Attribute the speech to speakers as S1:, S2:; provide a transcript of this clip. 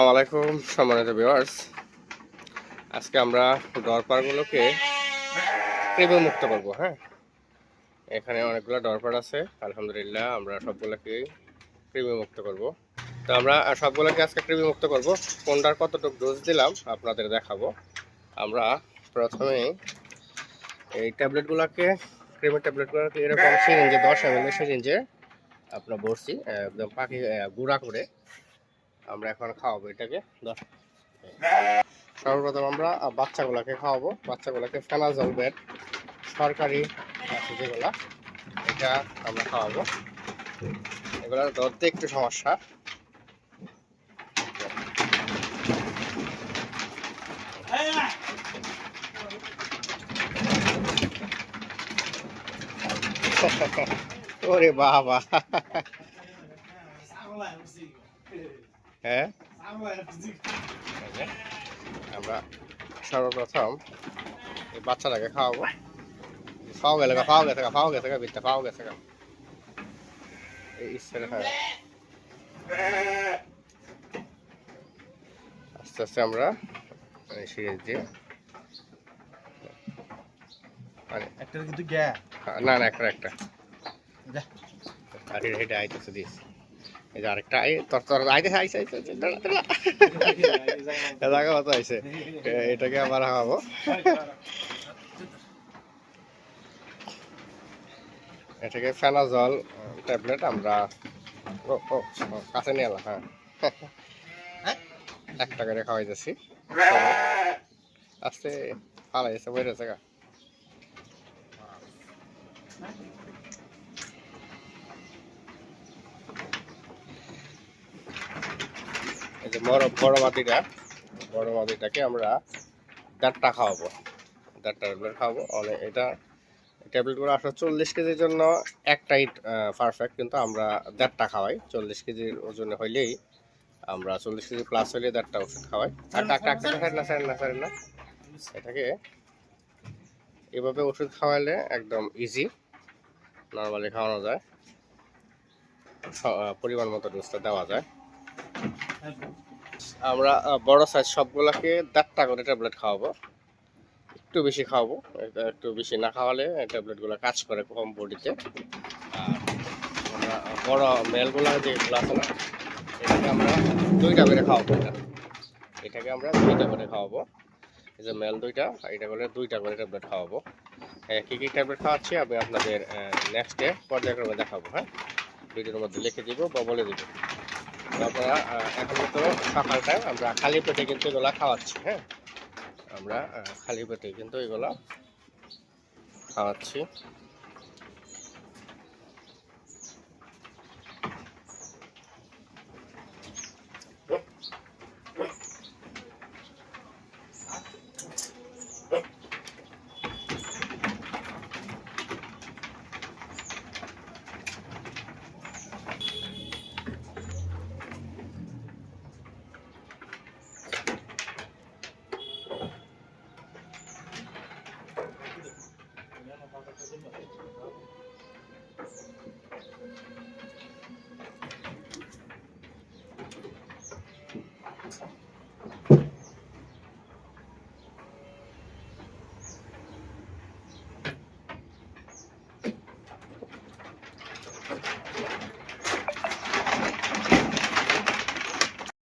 S1: আলাইকুম, সম্মানিত ভিউয়ার্স আজকে আমরা ডরপারগুলোকে কৃমি মুক্ত করব হ্যাঁ? এখানে অনেকগুলো ডরপার আছে, আলহামদুলিল্লাহ, আমরা সবগুলোকে কৃমি মুক্ত করব। তো আমরা সবগুলোকে আজকে কৃমি মুক্ত করব। কোনটার কতটুকু ডোজ দিলাম, আপনাদের দেখাবো। আমরা প্রথমে এই ট্যাবলেটগুলোকে ক্রিমের ট্যাবলেটগুলোকে এরকম সিরিঞ্জে, দশ এম এল সিরিঞ্জে আপনার বসছি একদম পাখি গুঁড়া করে। আমরা এখন খাওয়াবো এটাকে সর্বপ্রথম আমরা বাচ্চাগুলাকে খাওয়াবো। বাচ্চাগুলোকে ফেনাজল বেড সরকারি যেগুলা, এটা আমরা খাওয়াবো। এগুলোর ধরতে একটু সমস্যা। ওরে বাবা। হ্যাঁ? আমরা সর্বপ্রথম এই বাচ্চাটাকে খাওয়াবো। খাওয়া গেলে খাওয়া গেছে খাওয়া গেছে বিটটা খাওয়া গেছে এই ইচ্ছেটা খাওয়া। আস্তে আস্তে আমরা সিরিজ দিয়ে মানে
S2: একটা কিন্তু গ্যা
S1: না না একটা একটা। আর এটা আইতেছে দিস এই যে আরেকটা তোর তোর আইতেছে আইসে আইসে জায়গা মতো আইসে এটাকে আবার খাওয়াবো এটাকে ফেনাজল ট্যাবলেট আমরা ও ও ও, কাছে নিয়ে এলাম হ্যাঁ একটা করে খাওয়াইতেছি আস্তে ফালাইছে বেড়েছে গা এই যে বড় মাটিটা বড় মাটিটাকে আমরা দেড়টা খাওয়াবো। দেড়টা ট্যাবলেট খাওয়াবো। অনেক এটা ট্যাবলেটগুলো আসলে চল্লিশ কেজির জন্য একটাই পারফেক্ট কিন্তু আমরা দেড়টা খাওয়াই। চল্লিশ কেজির ওজন হইলেই আমরা চল্লিশ কেজি প্লাস হইলে দেড়টা ওষুধ খাওয়াই। একটা একটা একটা সাইড না সাইড না সাইড না। এটাকে এভাবে ওষুধ খাওয়াইলে একদম ইজি নর্মালি খাওয়ানো যায়। পরিমাণ মতো ডোজটা দেওয়া যায়। আমরা বড় সাইজ সবগুলোকে দেড়টা করে ট্যাবলেট খাওয়াবো। একটু বেশি খাওয়াবো, এটা একটু বেশি না খাওয়ালে ট্যাবলেটগুলো কাজ করে কম বডিতে। আর বড় মেলগুলো যেগুলো আছে না, এটাকে আমরা দুইটা করে খাওয়াবো এটা। এটাকে আমরা দুইটা করে খাওয়াবো। এই যে মেল দুইটা, এটা করে দুইটা করে ট্যাবলেট খাওয়াবো। কী কী ট্যাবলেট খাওয়াচ্ছি আমি আপনাদের নেক্সট ডে পর্যায়ক্রমে দেখাবো হ্যাঁ? ভিডিওর মধ্যে লিখে দিব বা বলে দিব। তো আপনারা আহ, এখন তো সকাল টাইম আমরা খালি পেটে কিন্তু এগুলা খাওয়াচ্ছি হ্যাঁ? আমরা খালি পেটে কিন্তু এগুলা খাওয়াচ্ছি। Thank you.